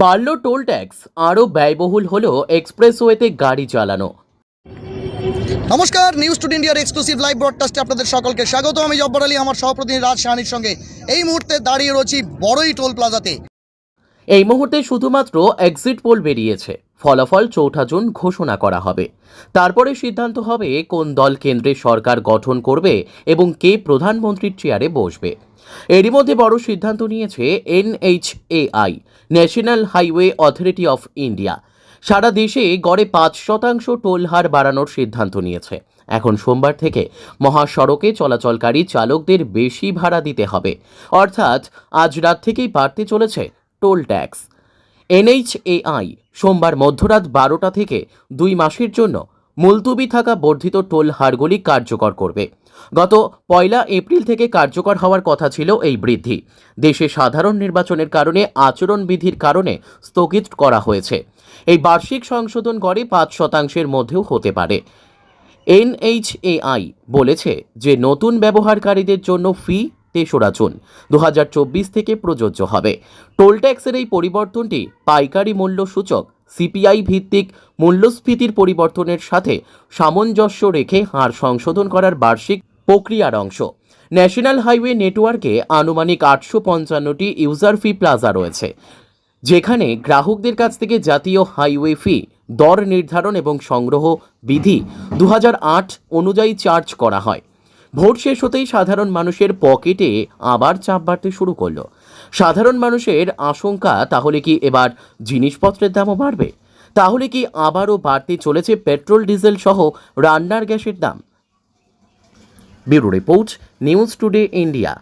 বাড়ল toll tax আরও ব্যয়বহুল হল এক্সপ্রেসওয়েতে গাড়ি চালানো। নমস্কার নিউজ টুডে ইন্ডিয়ার এক্সক্লুসিভ লাইভ ব্রডকাস্টে আপনাদের সকলকে স্বাগত। আমি জব্বর আলী, আমার সহপ্রতিনিধি রাজ সাহানির সঙ্গে এই মুহূর্তে দাঁড়িয়ে রয়েছি বড়ই টোল প্লাজাতে। এই মুহূর্তে শুধুমাত্র এক্সিট পোল বেরিয়েছে। ফলাফল চৌঠা জুন ঘোষণা করা হবে। তারপরে সিদ্ধান্ত হবে কোন দল কেন্দ্রে সরকার গঠন করবে এবং কে প্রধানমন্ত্রীর চেয়ারে বসবে। এরই মধ্যে বড় সিদ্ধান্ত নিয়েছে NHAI national highway authority of India সারা দেশে গড়ে পাঁচ শতাংশ টোল হার বাড়ানোর সিদ্ধান্ত নিয়েছে। এখন সোমবার থেকে মহাসড়কে চলাচলকারী চালকদের বেশি ভাড়া দিতে হবে। অর্থাৎ আজ রাত থেকেই বাড়তে চলেছে টোল ট্যাক্স। এনএইচএআই সোমবার মধ্যরাত বারোটা থেকে দুই মাসের জন্য মুলতুবি থাকা বর্ধিত টোল হারগুলি কার্যকর করবে। গত পয়লা এপ্রিল থেকে কার্যকর হওয়ার কথা ছিল এই বৃদ্ধি। দেশে সাধারণ নির্বাচনের কারণে আচরণবিধির কারণে স্থগিত করা হয়েছে। এই বার্ষিক সংশোধন গড়ে পাঁচ শতাংশের মধ্যেও হতে পারে। এনএইচএআই বলেছে যে, নতুন ব্যবহারকারীদের জন্য ফি তেসরা জুন দু হাজার চব্বিশ থেকে প্রযোজ্য হবে। টোল ট্যাক্সের এই পরিবর্তনটি পাইকারি মূল্য সূচক সিপিআই ভিত্তিক মূল্যস্ফীতির পরিবর্তনের সাথে সামঞ্জস্য রেখে হার সংশোধন করার বার্ষিক প্রক্রিয়ার অংশ। ন্যাশনাল হাইওয়ে নেটওয়ার্কে আনুমানিক আটশো পঞ্চান্নটি ইউজার ফি প্লাজা রয়েছে, যেখানে গ্রাহকদের কাছ থেকে জাতীয় হাইওয়ে ফি, দর নির্ধারণ এবং সংগ্রহ বিধি দু হাজার আট অনুযায়ী চার্জ করা হয়। ভোট শেষ হতেই সাধারণ মানুষের পকেটে আবার চাপ বাড়তে শুরু করল। সাধারণ মানুষের আশঙ্কা, তাহলে কি এবার জিনিসপত্রের দামও বাড়বে? তাহলে কি আবারও বাড়তে চলেছে পেট্রোল, ডিজেল সহ রান্নার গ্যাসের দাম? Bureau report, news today, India.